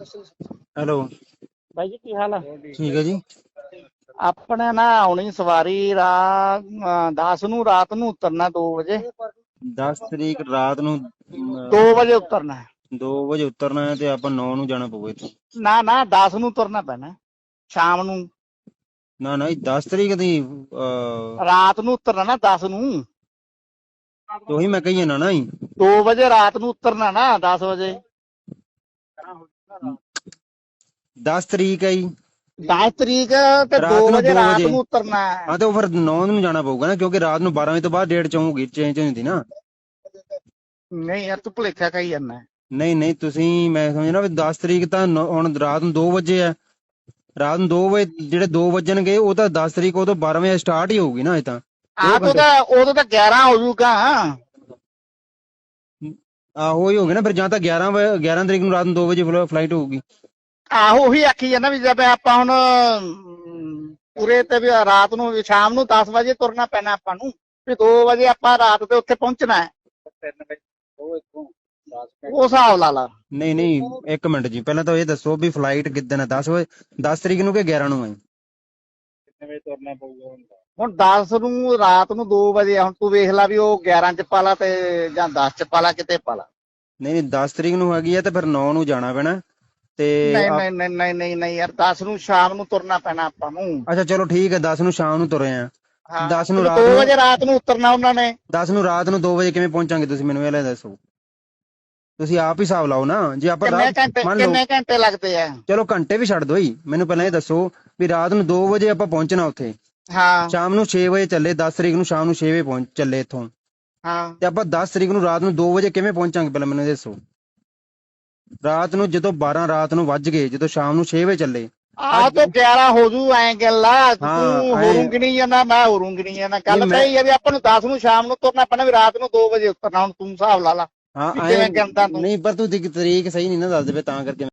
Hello. ਬਾਈ ਜੀ ਕੀ ਹਾਲ ਆ? ਠੀਕ ਹੈ ਜੀ। ਆਪਣੇ ਨਾ ਆਉਣੀ ਸਵਾਰੀ ਰਾਤ 10 ਨੂੰ ਰਾਤ ਨੂੰ ਉਤਰਨਾ 2 ਵਜੇ। 10 ਤਰੀਕ ਰਾਤ ਨੂੰ 2 ਵਜੇ ਉਤਰਨਾ 2 ਵਜੇ ਉਤਰਨਾ ਹੈ ਤੇ ਆਪਾਂ 9 ਨੂੰ ਜਾਣਾ ਪਊਗਾ ਇੱਥੋਂ। ਨਾ ਨਾ 10 ਨੂੰ ਉਤਰਨਾ ਪੈਣਾ ਸ਼ਾਮ ਨੂੰ। ਨਾ ਨਾ ਇਹ 10 ਤਰੀਕ ਦੀ ਰਾਤ ਨੂੰ ਉਤਰਨਾ ਨਾ 10 ਨੂੰ। ਉਹੀ ਮੈਂ ਕਹੀ ਨਾ ਨਾ ਹੀ 2 ਵਜੇ ਰਾਤ ਨੂੰ ਉਤਰਨਾ ਨਾ 10 ਵਜੇ। 10 ਤਰੀਕ ਹੈ ਜੀ। 10 ਤਰੀਕ ਤੇ ਰਾਤ 2 ਨੂੰ ਵਜੇ ਰਾਤ। ਨੂੰ ਉਤਰਨਾ ਹੈ। ਹਾਂ ਤੇ ਉਹ ਫਿਰ 9 ਨੂੰ ਜਾਣਾ ਪਊਗਾ ਨਾ ਕਿਉਂਕਿ ਰਾਤ ਨੂੰ 12 ਵਜੇ ਤੋਂ ਬਾਅਦ ਡੇਟ ਚਾਹੂਗੀ ਚੇਂਜ ਹੁੰਦੀ ਨਾ। ਨਹੀਂ ਯਾਰ ਤੂੰ ਭੁਲੇਖਾ ਕਹੀ ਜਾਂਦਾ ਨਹੀਂ ਨਹੀਂ ਤੁਸੀਂ ਮੈਂ ਸਮਝਣਾ ਵੀ 10 ਤਰੀਕ ਤਾਂ ਹੁਣ ਰਾਤ ਨੂੰ 2 ਵਜੇ ਹੈ। ਰਾਤ ਨੂੰ 2 ਵਜੇ ਜਿਹੜੇ 2 ਵਜਣਗੇ ਉਹ ਤਾਂ 10 ਤਰੀਕ ਉਹ ਤੋਂ 12 ਵਜੇ ਸਟਾਰਟ ਹੀ ਹੋਊਗੀ ਨਾ ਇਹ ਤਾਂ। ਆਹ ਤੋਂ ਤਾਂ ਉਦੋਂ ਤਾਂ 11 ਹੋ ਜਾਊਗਾ ਆਹੋ ਹੀ ਹੋਗੇ ਨਾ ਫਿਰ ਜਾਂ ਤਾਂ 11 ਵਜੇ 11 ਤਰੀਕ ਨੂੰ ਰਾਤ ਨੂੰ 2 ਵਜੇ ਫਲਾਈਟ ਹੋਊਗੀ। ਆਹੋ ਉਹੀ ਆਖੀ ਜਾਂਦਾ ਵੀ ਜਦ ਆਪਾਂ ਹੁਣ ਅਮ, ਪੂਰੇ ਤੇ ਵੀ ਰਾਤ ਨੂੰ ਵੀ ਸ਼ਾਮ ਨੂੰ 10 ਵਜੇ ਤੁਰਨਾ ਪੈਣਾ ਆਪਾਂ ਨੂੰ ਵੀ 2 ਵਜੇ ਆਪਾਂ ਰਾਤ ਦੇ ਉੱਥੇ ਪਹੁੰਚਣਾ ਹੈ। ਉਹ ਹਿਸਾਬ ਲਾ ਲਾ। ਨਹੀਂ ਨਹੀਂ ਇੱਕ ਮਿੰਟ ਜੀ ਪਹਿਲਾਂ ਤਾਂ ਇਹ ਦੱਸੋ ਵੀ ਫਲਾਈਟ ਕਿੱਦਣ ਹੈ? 10 ਵਜੇ 10 ਤਰੀਕ ਨੂੰ ਕਿ 11 ਨੂੰ ਹੈ? ਹੁਣ 10 ਨੂੰ ਰਾਤ ਨੂੰ 2 ਵਜੇ ਆ, ਹੁਣ ਤੂੰ ਵੇਖ ਲੈ ਵੀ ਉਹ 11 ਚ ਪਾਲਾ ਤੇ ਜਾਂ 10 ਚ ਪਾਲਾ ਕਿਤੇ ਪਾਲਾ। ਨਹੀਂ ਨਹੀਂ 10 ਤਰੀਕ ਨੂੰ ਹੈਗੀ ਹੈ ਤੇ ਫਿਰ 9 ਨੂੰ ਜਾਣਾ ਪੈਣਾ। ਤੇ ਨਹੀਂ ਆਪ- ਨਹੀਂ ਨਹੀਂ ਨਹੀਂ ਨਹੀਂ ਨਹੀਂ ਯਾਰ 10 ਨੂੰ ਸ਼ਾਮ ਨੂੰ ਤੁਰਨਾ ਪੈਣਾ ਆਪਾਂ ਨੂੰ। ਅੱਛਾ ਚਲੋ ਠੀਕ ਹੈ 10 ਨੂੰ ਸ਼ਾਮ ਨੂੰ ਤੁਰੇ ਆ। ਹਾਂ। 10 ਨੂੰ 2 ਰਾਤ ਨੂੰ ਵਜੇ ਰਾਤ ਨੂੰ ਉਤਰਨਾ ਉਹਨਾਂ ਨੇ। 10 ਨੂੰ ਰਾਤ ਨੂੰ 2 ਵਜੇ ਕਿਵੇਂ ਪਹੁੰਚਾਂਗੇ ਤੁਸੀਂ ਮੈਨੂੰ ਇਹ ਲੈ ਦੱਸੋ। ਤੁਸੀਂ ਆਪ ਹੀ ਹਿਸਾਬ ਲਾਓ ਨਾ ਜੇ ਆਪਾਂ ਕਿੰਨੇ ਘੰਟੇ ਕਿੰਨੇ ਘੰਟੇ ਲੱਗਦੇ ਆ? ਚਲੋ ਘੰਟੇ ਵੀ ਛੱਡ ਦੋ ਹੀ ਮੈਨੂੰ ਪਹਿਲਾਂ ਇਹ ਦੱਸੋ ਵੀ ਰਾਤ ਨੂੰ 2 ਵਜੇ ਆਪਾਂ ਪਹੁੰਚਣਾ ਉੱਥੇ। ਹਾਂ। ਸ਼ਾਮ ਨੂੰ 6 ਵਜੇ ਚੱਲੇ 10 ਤਰੀਕ ਨੂੰ ਸ਼ਾਮ ਨੂੰ 6 ਵਜੇ ਪਹੁੰਚ ਚੱਲੇ ਇੱਥੋਂ। ਹਾਂ। ਤੇ ਆਪਾਂ 10 ਤਰੀਕ ਨੂੰ ਰਾਤ ਨੂੰ 2 ਵਜੇ ਕਿਵੇਂ ਪਹੁੰਚਾਂਗੇ ਪਹਿਲਾਂ ਮੈਨੂੰ ਦੱਸੋ। ਰਾਤ ਨੂੰ ਜਦੋਂ 12 ਰਾਤ ਨੂੰ ਵੱਜ ਗਏ ਜਦੋਂ ਸ਼ਾਮ ਨੂੰ 6 ਵਜੇ ਚੱਲੇ। ਆ ਤਾਂ 11 ਹੋ ਜੂ ਐ ਗੱਲਾ ਤੂੰ। ਹੋਰੂੰਗੀ ਨਹੀਂ ਜਾਂਦਾ ਮੈਂ ਹੋਰੂੰਗੀ ਨਹੀਂ ਜਾਂਦਾ। ਨਹੀਂ, ਤਾਂ ਇਹ ਵੀ ਆਪਾਂ ਨੂੰ 10 ਨੂੰ ਸ਼ਾਮ ਨੂੰ ਤੁਰਨਾ ਪੈਣਾ ਵੀ ਰਾਤ ਨੂੰ 2 ਵਜੇ ਉਤਰਨਾ ਹੁਣ ਤੂੰ ਹਿਸਾਬ ਲਾ ਲਾ। ਹਾਂ ਕਿਵੇਂ ਤੂੰ? ਨਹੀਂ ਪਰ ਤੂੰ ਤਰੀਕ ਸਹੀ ਨਹੀਂ ਨਾ ਦੱਸ ਦੇਵੇ ਤਾਂ ਕਰਕੇ